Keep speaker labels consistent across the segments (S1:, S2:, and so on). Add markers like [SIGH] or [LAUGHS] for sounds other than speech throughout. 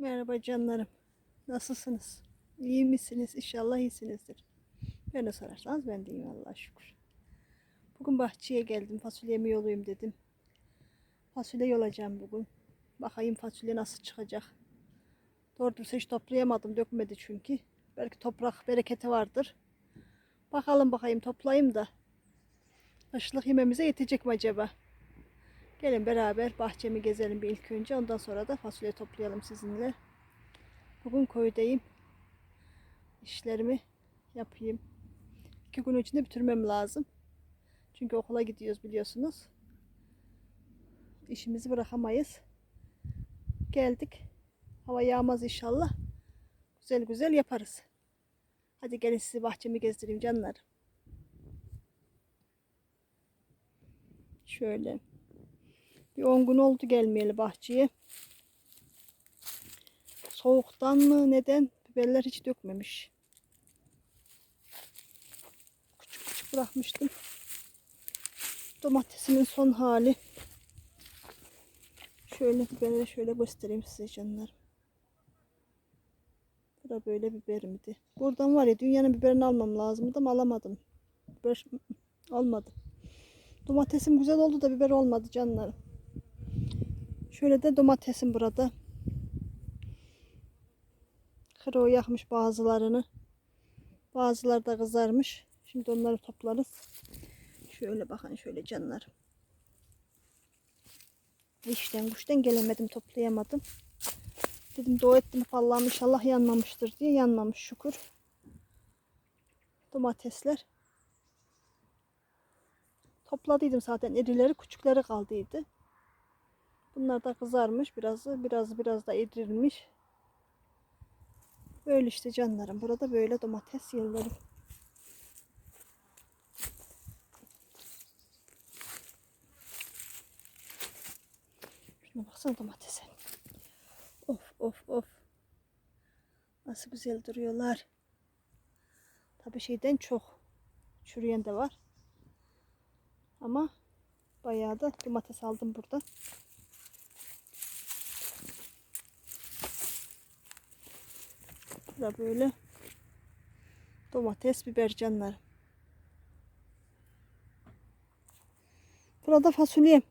S1: Merhaba canlarım. Nasılsınız? İyi misiniz? İnşallah iyisinizdir. Beni sorarsanız ben de iyiyim Allah'a şükür. Bugün bahçeye geldim. Fasulyemi yolayım dedim. Fasulye yolacağım bugün. Bakayım fasulye nasıl çıkacak. Doğru dürüst hiç toplayamadım. Dökmedi çünkü. Belki toprak bereketi vardır. Bakalım bakayım toplayayım da. Kışlık yememize yetecek mi acaba? Gelin beraber bahçemi gezelim bir ilk önce. Ondan sonra da fasulye toplayalım sizinle. Bugün köydeyim. İşlerimi yapayım. İki gün içinde bitirmem lazım. Çünkü okula gidiyoruz biliyorsunuz. İşimizi bırakamayız. Geldik. Hava yağmaz inşallah. Güzel güzel yaparız. Hadi gelin sizi bahçemi gezdireyim canlar. Şöyle. 10 gün oldu gelmeyeli bahçeye. Soğuktan mı neden biberler hiç dökmemiş. Küçük küçük bırakmıştım. Domatesimin son hali. Şöyle biberleri şöyle göstereyim size canlarım. Bu da böyle biberimdi. Buradan var ya dünyanın biberini almam lazımdı ama alamadım. Biber olmadı. Domatesim güzel oldu da biber olmadı canlarım. Şöyle de domatesim burada. Kro yakmış bazılarını. Bazıları da kızarmış. Şimdi onları toplarız. Şöyle bakın şöyle canlarım. İşten güçten gelemedim toplayamadım. Dedim dua ettim Allah'ım inşallah yanmamıştır diye yanmamış şükür. Domatesler. Topladıydım zaten irileri küçükleri kaldıydı. Bunlar da kızarmış biraz biraz biraz da eririlmiş. Böyle işte canlarım. Burada böyle domates yerleri. Şuna baksana domatese. Of of of. Nasıl güzel duruyorlar. Tabii şeyden çok çürüyen de var. Ama bayağı da domates aldım burada. Burada böyle domates, biber canları. Burada fasulyem.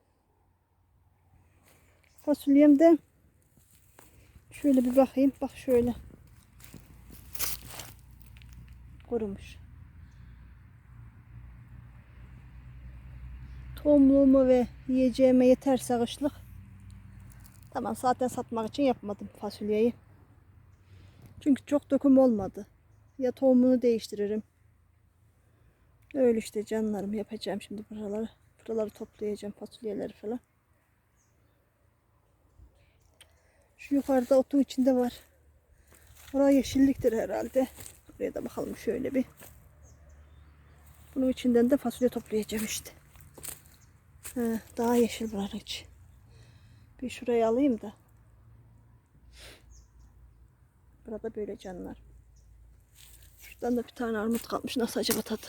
S1: Fasulyem de şöyle bir bakayım. Bak şöyle. Kurumuş. Tohumluğumu ve yiyeceğime yeterse kışlık. Tamam zaten satmak için yapmadım fasulyeyi. Çünkü çok döküm olmadı. Ya tohumunu değiştiririm. Öyle işte canlarım yapacağım şimdi buraları. Buraları toplayacağım fasulyeleri falan. Şu yukarıda otun içinde var. Orası yeşilliktir herhalde. Buraya da bakalım şöyle bir. Bunun içinden de fasulye toplayacağım işte. He, daha yeşil buranın içi. Bir şurayı alayım da. Burada böyle canlar. Şuradan da bir tane armut kalmış. Nasıl acaba tadı?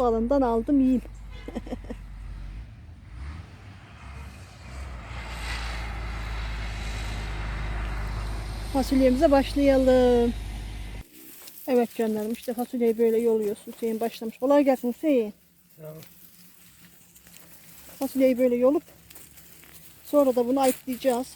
S1: Balından aldım yiyeyim. [LAUGHS] Fasulyemize başlayalım. Evet canlarım işte fasulyeyi böyle yoluyoruz. Hüseyin başlamış. Kolay gelsin Hüseyin. Fasulyeyi böyle yolup sonra da bunu ayıklayacağız.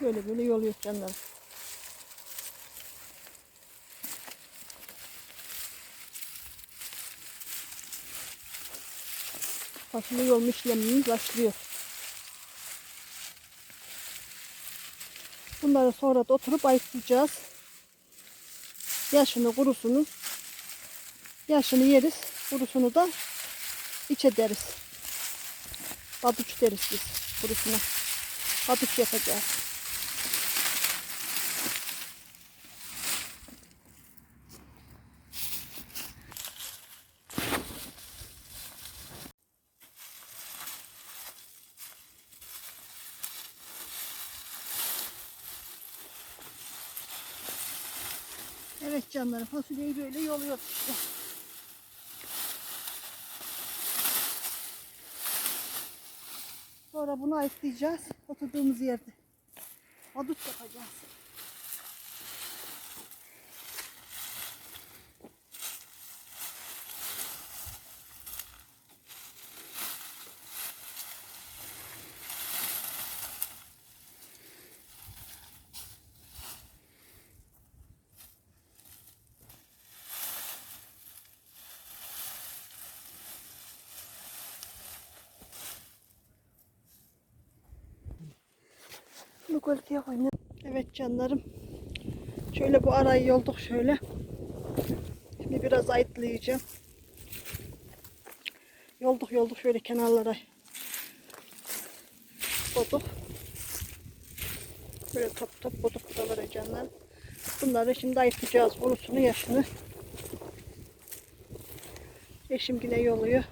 S1: Böyle böyle yoluyoruz canlarım. Fasulye yolma işlemimiz başlıyor. Bunları sonra da oturup ayıklayacağız. Yaşını kurusunu yaşını yeriz. Kurusunu da iç ederiz. Pabuç deriz biz kurusuna. Pabuç yapacağız. Evet canlarım fasulyeyi böyle yoluyoruz işte. Sonra bunu ayıklayacağız. Oturduğumuz yerde. Adut yapacağız. Bu gölgeye koyun. Evet canlarım. Şöyle bu arayı yolduk şöyle. Şimdi biraz ayıtlayacağım. Yolduk yolduk şöyle kenarlara. Boduk. Böyle top top boduk da var canlarım. Bunları şimdi ayıtlayacağız. Kurusunu yaşını. Eşim yine yoluyor.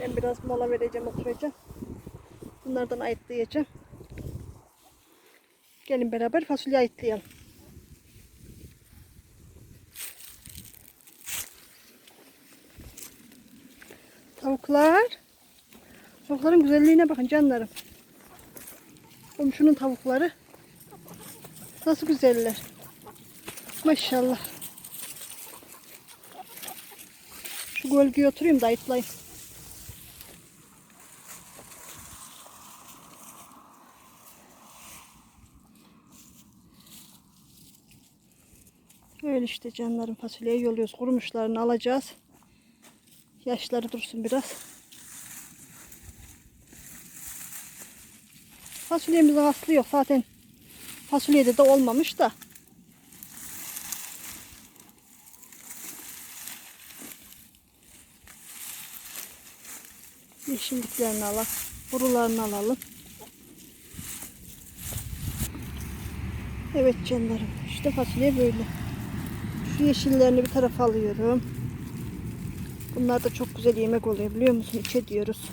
S1: Ben biraz mola vereceğim oturacağım. Bunlardan ayıtlayacağım. Gelin beraber fasulye ayıtlayalım. Tavuklar. Tavukların güzelliğine bakın canlarım. Komşunun tavukları. Nasıl güzeller. Maşallah. Şu gölgeye oturayım da ayıtlayayım. İşte canlarım fasulyeyi yoluyoruz. Kurumuşlarını alacağız. Yaşları dursun biraz. Fasulyemizin aslı yok. Zaten fasulyede de olmamış da. Yeşilliklerini alalım. Kurularını alalım. Evet canlarım. İşte fasulye böyle. Şu yeşillerini bir tarafa alıyorum. Bunlar da çok güzel yemek oluyor biliyor musun? İçe diyoruz.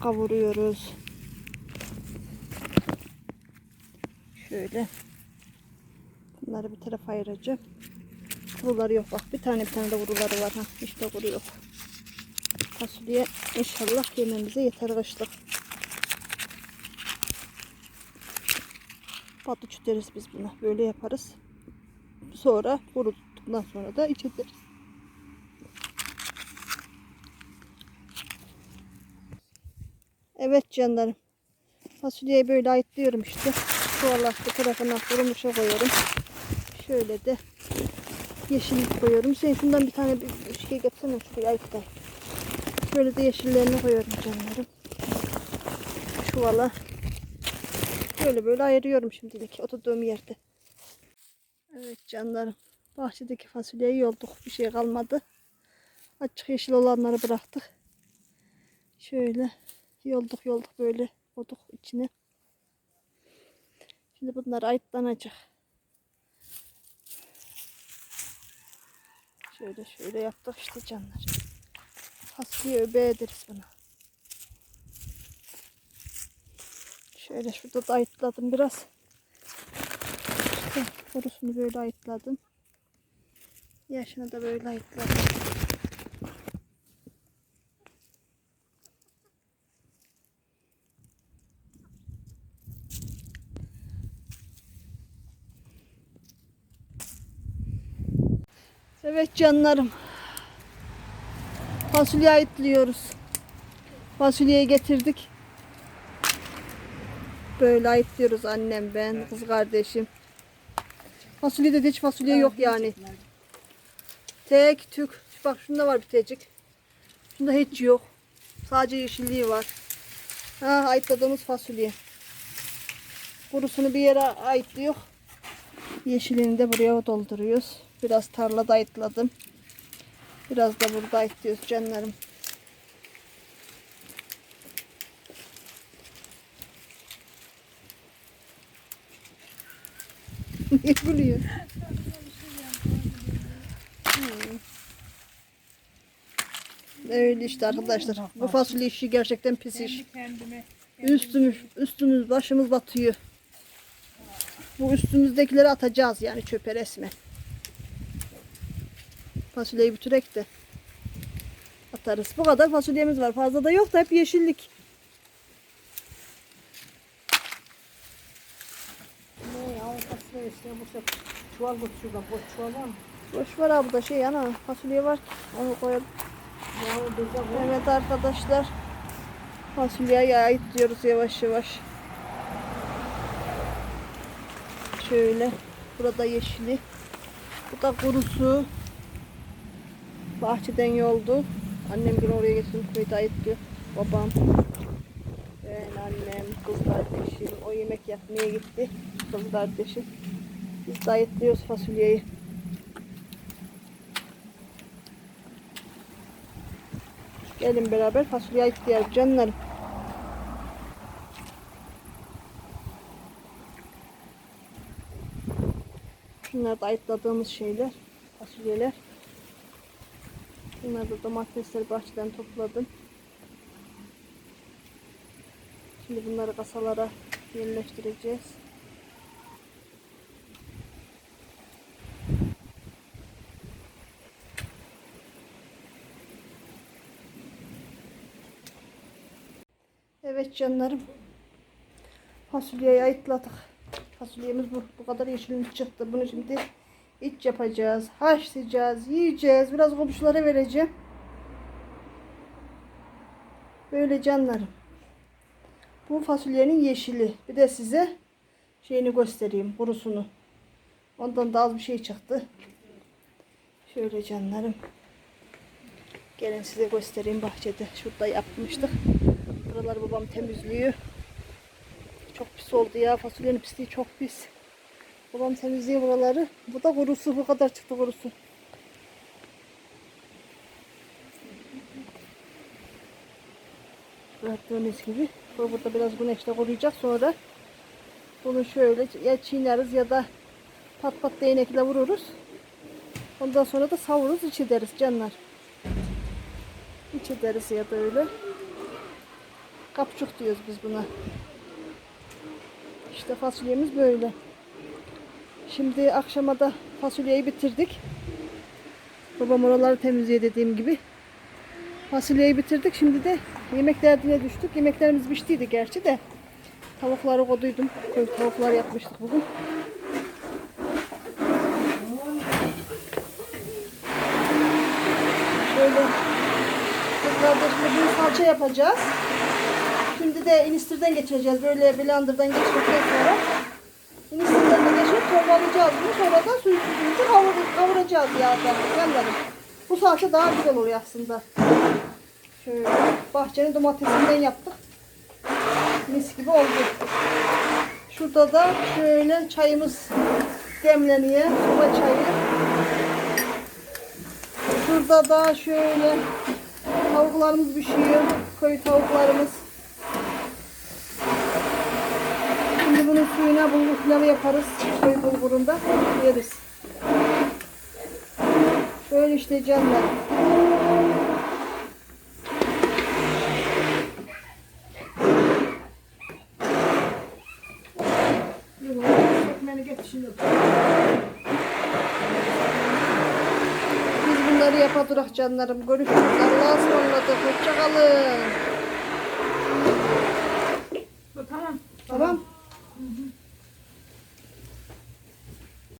S1: Kavuruyoruz. Şöyle. Bunları bir tarafa ayıracağım. Kuruları yok bak. Bir tane bir tane de kuruları var. Ha. İşte kuru yok. Fasulye inşallah yememize yeter kışlık. Patlıcı deriz biz buna. Böyle yaparız. Sonra kuruttuktan sonra da içeriz. Evet canlarım. Fasulyeyi böyle ayıtlıyorum işte. Çuvala bu tarafına kurumuşa koyuyorum. Şöyle de yeşillik koyuyorum. Sen şundan bir tane bir şey getirsene şuraya ayıklayayım. Şöyle de yeşillerini koyuyorum canlarım. Çuvala. Böyle böyle ayırıyorum şimdilik oturduğum yerde. Evet canlarım. Bahçedeki fasulyeyi yolduk. Bir şey kalmadı. Açık yeşil olanları bıraktık. Şöyle yolduk yolduk böyle koyduk içine. Şimdi bunlar ayıtlanacak. Şöyle şöyle yaptık işte canlar. Fasulye öbeği deriz buna. Şöyle şurada da ayıtladım biraz. İşte kurusunu böyle ayıtladım. Yaşını da böyle ayıtladım. Evet canlarım. Fasulye ayıtlıyoruz. Fasulyeyi getirdik. Böyle ayıtlıyoruz annem ben, kız kardeşim. Fasulyede de hiç fasulye yok yani. Tek tük. Bak şunda var bir tecik. Şunda hiç yok. Sadece yeşilliği var. Ha ayıtladığımız fasulye. Kurusunu bir yere ayıtlıyor. Yeşilini de buraya dolduruyoruz. Biraz tarlada ayıtladım. Biraz da burada ayıtlıyoruz canlarım. [LAUGHS] Niye gülüyor? Öyle işte arkadaşlar. Bu fasulye işi gerçekten pis iş.
S2: kendime
S1: Üstümüz, üstümüz başımız batıyor. Bu üstümüzdekileri atacağız yani çöpe resmen. Fasulyeyi bitirek de atarız. Bu kadar fasulyemiz var. Fazla da yok da hep yeşillik.
S2: Ne ya fasulye işte bu sefer çuval tut şuradan boş çuval var mı?
S1: Boş ver abi da şey ana fasulye var onu koyalım. Evet arkadaşlar. Fasulyeye ait diyoruz yavaş yavaş. Şöyle. Burada yeşili. Bu da kurusu. Bahçeden yoldu. Annem gün oraya getirdim kuyuda ayıttı. Babam. Ben annem, kız kardeşim. O yemek yapmaya gitti. Kız kardeşim. Biz de ayıtlıyoruz fasulyeyi. Gelin beraber fasulye ayıtlayalım canlarım. Şunlar da ayıtladığımız şeyler, fasulyeler. Bunlar da domatesleri bahçeden topladım. Şimdi bunları kasalara yerleştireceğiz. Evet canlarım. Fasulyeyi ayıtladık. Fasulyemiz bu. Bu kadar yeşillik çıktı. Bunu şimdi iç yapacağız. Haşlayacağız. Yiyeceğiz. Biraz komşulara vereceğim. Böyle canlarım. Bu fasulyenin yeşili. Bir de size şeyini göstereyim. Kurusunu. Ondan da az bir şey çıktı. Şöyle canlarım. Gelin size göstereyim bahçede. Şurada yapmıştık. Buraları babam temizliyor. Çok pis oldu ya. Fasulyenin pisliği çok pis. Babam temizliyor buraları. Bu da kurusu. Bu kadar çıktı kurusu. Gördüğünüz gibi. Bu burada biraz güneşte kuruyacak. Sonra bunu şöyle ya çiğneriz ya da pat pat değnekle vururuz. Ondan sonra da savururuz iç ederiz canlar. İç ederiz ya da öyle. Kapçuk diyoruz biz buna. İşte fasulyemiz böyle. Şimdi akşama da fasulyeyi bitirdik. Babam oraları temizliyor dediğim gibi. Fasulyeyi bitirdik. Şimdi de yemek derdine düştük. Yemeklerimiz piştiydi gerçi de. Tavukları koduydum. Tavuklar yapmıştık bugün. Şöyle kız kardeşimle bir salça yapacağız. Şimdi de inistirden geçireceğiz. Böyle blenderdan geçirdikten sonra inistirden de geçirip torbalayacağız bunu. Sonra da suyu suyunca kavur, kavuracağız yağda. Yanlarım. Bu salça daha güzel oluyor aslında. Şöyle bahçenin domatesinden yaptık. Mis gibi oldu. Şurada da şöyle çayımız demleniyor. Soba çayı. Şurada da şöyle tavuklarımız pişiyor. Köy tavuklarımız. Şimdi bunun suyuna bulgur pilavı yaparız. Köy bulgurunda yeriz. Böyle işte canlar. Biz bunları yapadırak canlarım. Görüşürüz. Allah'a ısmarladık. Hoşçakalın.